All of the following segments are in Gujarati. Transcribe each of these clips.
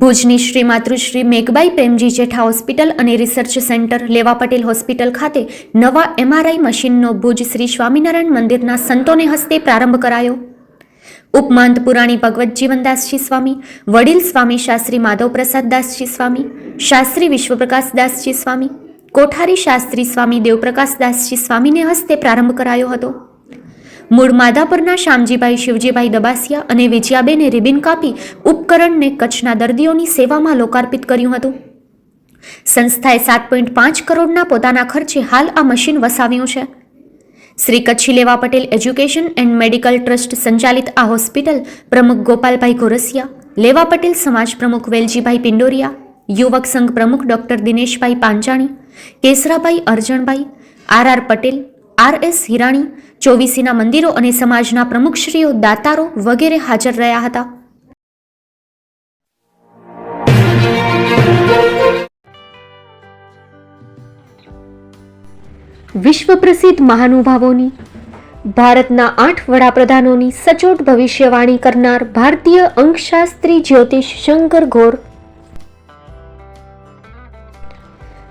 ભુજની શ્રી માતૃશ્રી મેઘબાઈ પ્રેમજી જેઠા હોસ્પિટલ અને research centre Leva Patel hospital ખાતે નવા એમઆરઆઈ મશીનનો ભુજ શ્રી સ્વામિનારાયણ મંદિરના સંતોને હસ્તે પ્રારંભ કરાયો. ઉપમાંત પુરાણી ભગવત જીવનદાસજી સ્વામી, વડીલ સ્વામી શાસ્ત્રી માધવ પ્રસાદદાસજી સ્વામી, શાસ્ત્રી વિશ્વપ્રકાશદાસજી સ્વામી, કોઠારી શાસ્ત્રી સ્વામી દેવપ્રકાશદાસજી સ્વામીને હસ્તે પ્રારંભ કરાયો હતો. મૂળ માધાપરના શામજીભાઈ શિવજીભાઈ દબાસિયા અને વિજયાબેને રિબિન કાપી ઉપકરણને કચ્છના દર્દીઓની સેવામાં લોકાર્પિત કર્યું હતું. સંસ્થાએ સાત પોઈન્ટ પાંચ કરોડના પોતાના ખર્ચે હાલ આ મશીન વસાવ્યું છે. Shri Kutchi Leva Patel education and medical trust સંચાલિત આ હોસ્પિટલ પ્રમુખ ગોપાલભાઈ ગોરસિયા લેવા પટેલ સમાજ પ્રમુખ વેલજીભાઈ પિંડોરિયા, યુવક સંઘ પ્રમુખ doctor Dineshbhai Panchani, Kesrabhai Arjanbhai, R R Patel R S Hirani, ચોવીસીના મંદિરો અને સમાજના પ્રમુખશ્રીઓ દાતારો વગેરે હાજર રહ્યા હતા. વિશ્વ પ્રસિદ્ધ મહાનુભાવોની, ભારતના આઠ વડાપ્રધાનોની સચોટ ભવિષ્યવાણી કરનાર ભારતીય અંકશાસ્ત્રી જ્યોતિષ શંકર ઘોર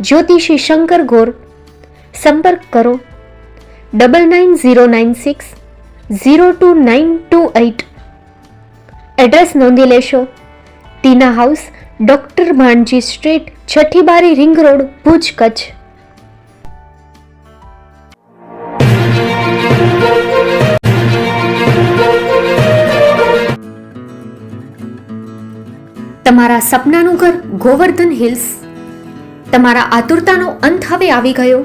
જ્યોતિષી શંકર ગોર. સંપર્ક કરો. Double nine zero nine six zero two nine two eight. Address નોંધી લેશો. Tina house, doctor Bhanji street છઠ્ઠી બારી રિંગ રોડ, ભુજ, કચ્છ. તમારા સપનાનું ઘર ગોવર્ધન હિલ્સ તમારા આતુરતાનો અંત હવે આવી ગયો.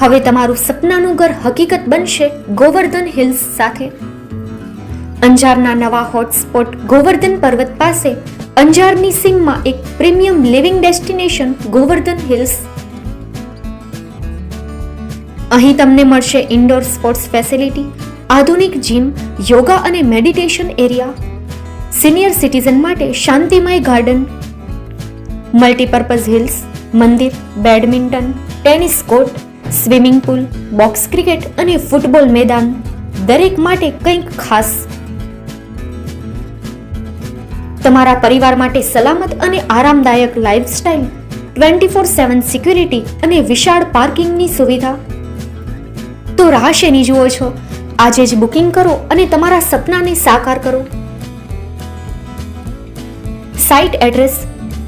હવે તમારું સપનાનું ઘર હકીકત બનશે ગોવર્ધન હિલ્સ સાથે. અંજારના નવા હોટસ્પોટ ગોવર્ધન પર્વત પાસે, અંજારની સીમમાં એક premium living destination Govardhan hills. અહીં તમને મળશે ઇન્ડોર સ્પોર્ટ્સ ફેસિલિટી, આધુનિક જીમ, યોગા અને મેડિટેશન એરિયા, સિનિયર સિટીઝન માટે શાંતિમય ગાર્ડન, મલ્ટીપર્પઝ હિલ્સ મંદિર, badminton, tennis court, swimming pool, box cricket અને ફૂટબોલ મેદાન દરેક માટે કંઈક ખાસ. તમારા પરિવાર માટે સલામત અને આરામદાયક lifestyle twenty four seven security અને વિશાળ પાર્કિંગની સુવિધા. તો રાહ શેની જુઓ છો? આજે જ બુકિંગ કરો અને તમારા સપનાને સાકાર કરો. Site address